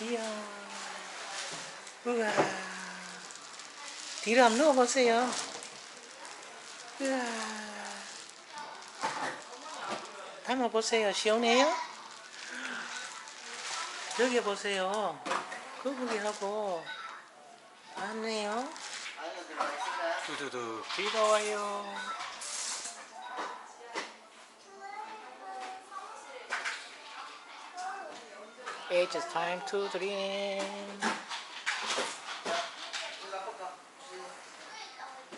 이야. 우와. 뒤로 한번 누워보세요. 우와. 담아보세요. 시원해요? 여기 보세요. 거북이하고 왔네요. 두두두 비가 와요. It's time to dream.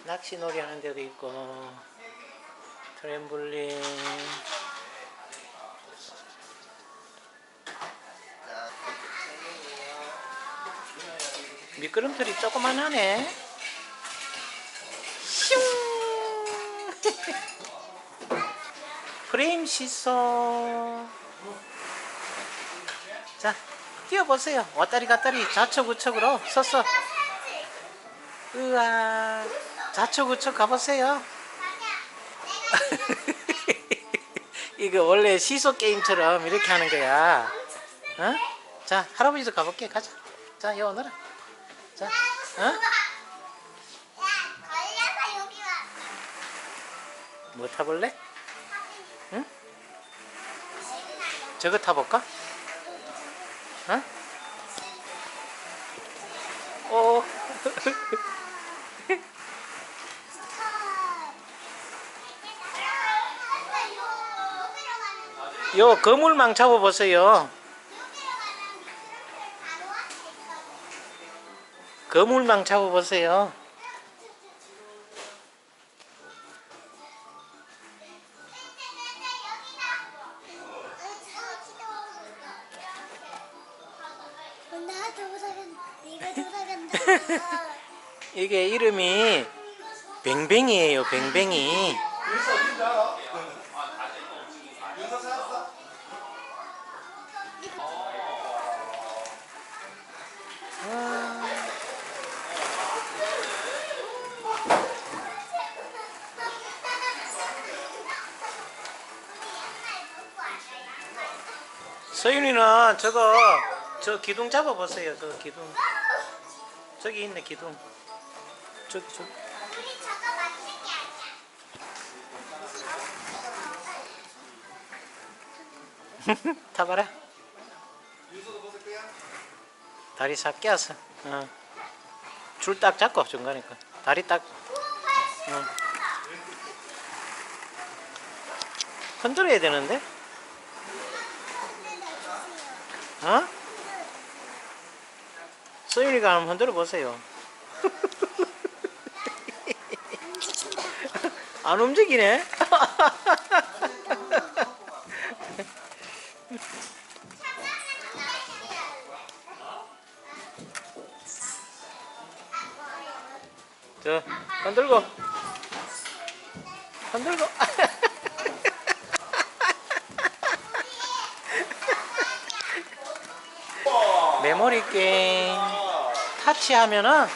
낚시놀이 하는 데도 있고 트램블린. 미끄럼틀이 조그만 하네. 슝! 프레임 시소 자 뛰어보세요 왔다리 갔다리 좌측 우측으로 서서 으아 좌측 우측 가보세요 이거 원래 시소 게임처럼 이렇게 하는 거야 어? 자 할아버지도 가볼게 가자 자 여기 오너라 자 어? 뭐 타볼래? 응? 저거 타볼까? 어? 오. 요 거물망 잡아보세요. 거물망 잡아보세요. 돌아간다. 이게 이름이 뱅뱅이에요, 뱅뱅이. 서윤이는 저거 저 기둥 잡아보세요, 저 기둥. 저기 있네, 기둥. 저기, 저기. 타봐라. 다리 싹 껴서. 어. 줄 딱 잡고 중간에 거. 다리 딱. 어. 흔들어야 되는데? 어? 소윤이가 한번 흔들어 보세요. 안 움직이네. 저 흔들고 흔들고 메모리 게임 터치하면은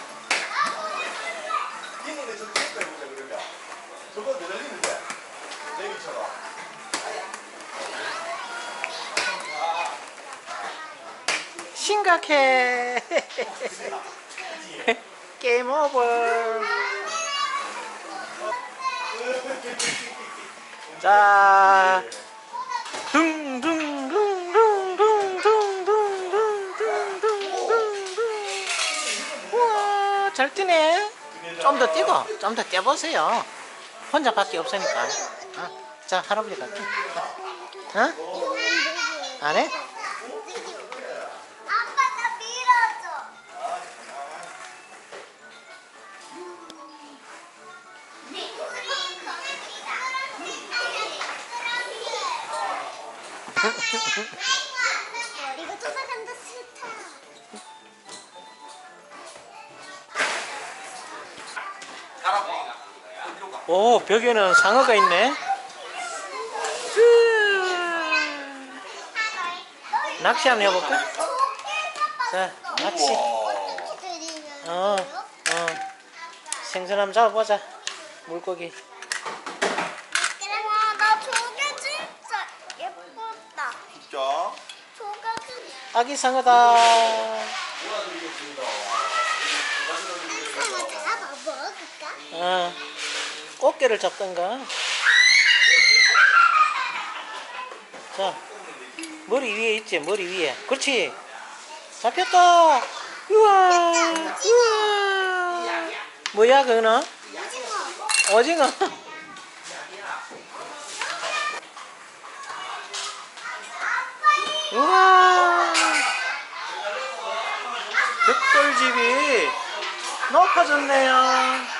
심각해 게임 오버 자 등. 잘 뛰네 좀 더 뛰고 좀 더 뛰어보세요 혼자밖에 없으니까 어? 자 할아버지 갈게 어? 안 해? 오 벽에는 상어가 있네 낚시 한번 해볼까? 자 낚시 어, 어. 생선 한번 잡아보자 물고기 나 진짜 예쁘다. 진짜 아기 상어다. 상어 잡아 어, 꽃게를 잡던가. 자, 머리 위에 있지, 머리 위에. 그렇지. 잡혔다. 우와, 우와. 뭐야, 그거는? 오징어. 오징어. 우와. 벽돌집이 높아졌네요.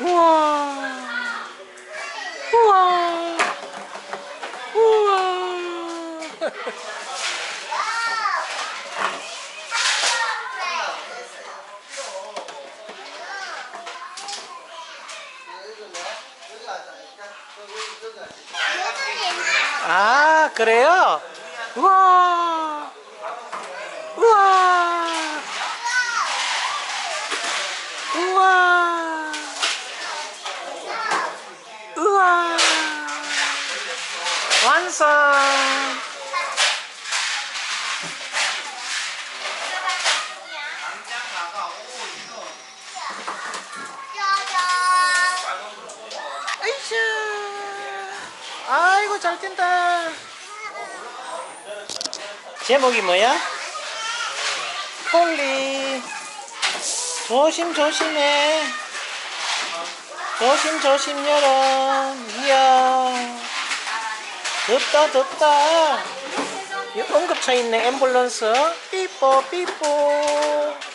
우와, 우와, 우와. 아, 그래요? 우와, 우와, 우와, 우와, 완성. 아이샤, 아이고 잘 뛴다. 제목이 뭐야? 폴리. 조심 조심해. 조심 조심 열어. 이야. 덥다 덥다. 이 응급차 있네 앰뷸런스. 삐뽀 삐뽀.